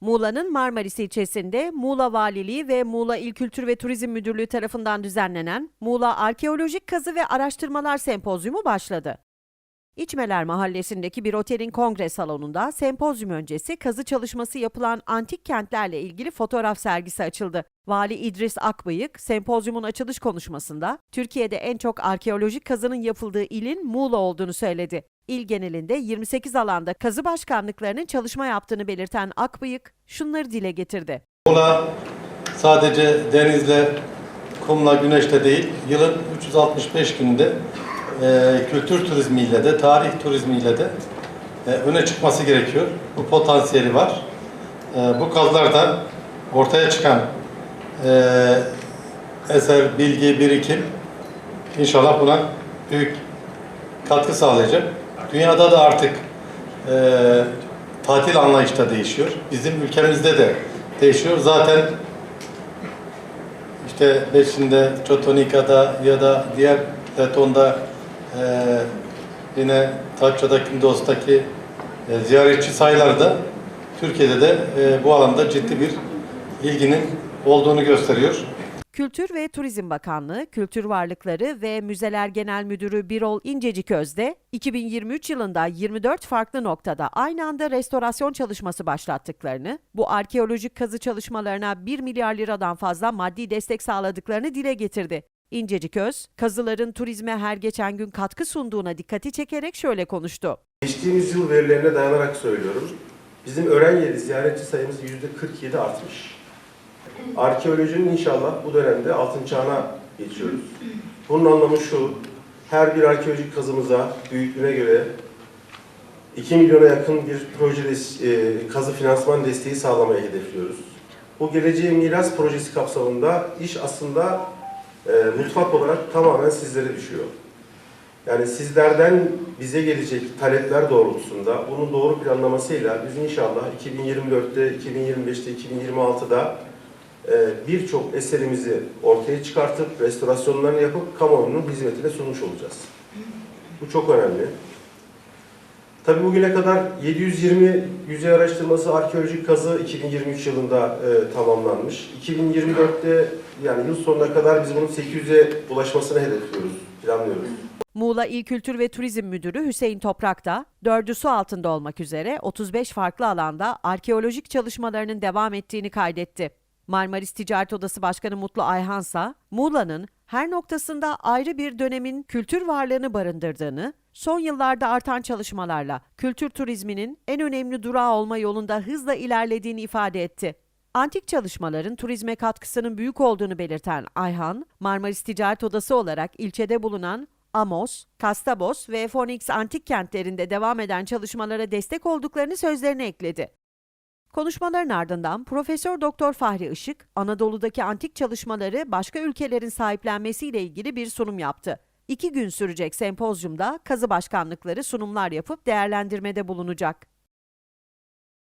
Muğla'nın Marmaris ilçesinde Muğla Valiliği ve Muğla İl Kültür ve Turizm Müdürlüğü tarafından düzenlenen Muğla Arkeolojik Kazı ve Araştırmalar Sempozyumu başladı. İçmeler Mahallesi'ndeki bir otelin kongre salonunda sempozyum öncesi kazı çalışması yapılan antik kentlerle ilgili fotoğraf sergisi açıldı. Vali İdris Akbıyık, sempozyumun açılış konuşmasında Türkiye'de en çok arkeolojik kazının yapıldığı ilin Muğla olduğunu söyledi. İl genelinde 28 alanda kazı başkanlıklarının çalışma yaptığını belirten Akbıyık şunları dile getirdi. Muğla sadece denizle, kumla, güneşle değil, yılın 365 günde e, kültür turizmiyle de, tarih turizmiyle de e, öne çıkması gerekiyor. Bu potansiyeli var. E, bu kazlardan ortaya çıkan e, eser, bilgi, birikim inşallah buna büyük katkı sağlayacak. Dünyada da artık e, tatil anlayışı da değişiyor. Bizim ülkemizde de değişiyor. Zaten işte Beşin'de, Çotonika'da ya da diğer Platon'da e, yine Taçça'daki, Kindos'taki e, ziyaretçi sayıları da Türkiye'de de e, bu alanda ciddi bir ilginin olduğunu gösteriyor. Kültür ve Turizm Bakanlığı, Kültür Varlıkları ve Müzeler Genel Müdürü Birol İncecik de 2023 yılında 24 farklı noktada aynı anda restorasyon çalışması başlattıklarını, bu arkeolojik kazı çalışmalarına 1 milyar liradan fazla maddi destek sağladıklarını dile getirdi. İncecik Öz, kazıların turizme her geçen gün katkı sunduğuna dikkati çekerek şöyle konuştu. Geçtiğimiz yıl verilerine dayanarak söylüyorum. Bizim öğren yeri ziyaretçi sayımız %47 artmış. Arkeolojinin inşallah bu dönemde altın çağına geçiyoruz. Bunun anlamı şu, her bir arkeolojik kazımıza büyüklüğüne göre 2 milyona yakın bir proje e, kazı finansman desteği sağlamayı hedefliyoruz. Bu Geleceğe Miras projesi kapsamında iş aslında e, mutfak olarak tamamen sizlere düşüyor. Yani sizlerden bize gelecek talepler doğrultusunda bunun doğru planlamasıyla biz inşallah 2024'te, 2025'te, 2026'da e, birçok eserimizi ortaya çıkartıp restorasyonlarını yapıp kamuoyunun hizmetine sunmuş olacağız. Bu çok önemli. Tabii bugüne kadar 720 yüzey araştırması arkeolojik kazı 2023 yılında e, tamamlanmış. 2024'te yani yıl sonuna kadar biz bunun 800'e ulaşmasını hedefliyoruz, planlıyoruz. Muğla İl Kültür ve Turizm Müdürü Hüseyin Toprak da dördü su altında olmak üzere 35 farklı alanda arkeolojik çalışmalarının devam ettiğini kaydetti. Marmaris Ticaret Odası Başkanı Mutlu Ayhansa, Muğla'nın her noktasında ayrı bir dönemin kültür varlığını barındırdığını, son yıllarda artan çalışmalarla kültür turizminin en önemli durağı olma yolunda hızla ilerlediğini ifade etti. Antik çalışmaların turizme katkısının büyük olduğunu belirten Ayhan, Marmaris Ticaret Odası olarak ilçede bulunan Amos, Kastabos ve Phoenix antik kentlerinde devam eden çalışmalara destek olduklarını sözlerine ekledi. Konuşmaların ardından Profesör Doktor Fahri Işık, Anadolu'daki antik çalışmaları başka ülkelerin sahiplenmesiyle ilgili bir sunum yaptı. İki gün sürecek sempozyumda kazı başkanlıkları sunumlar yapıp değerlendirmede bulunacak.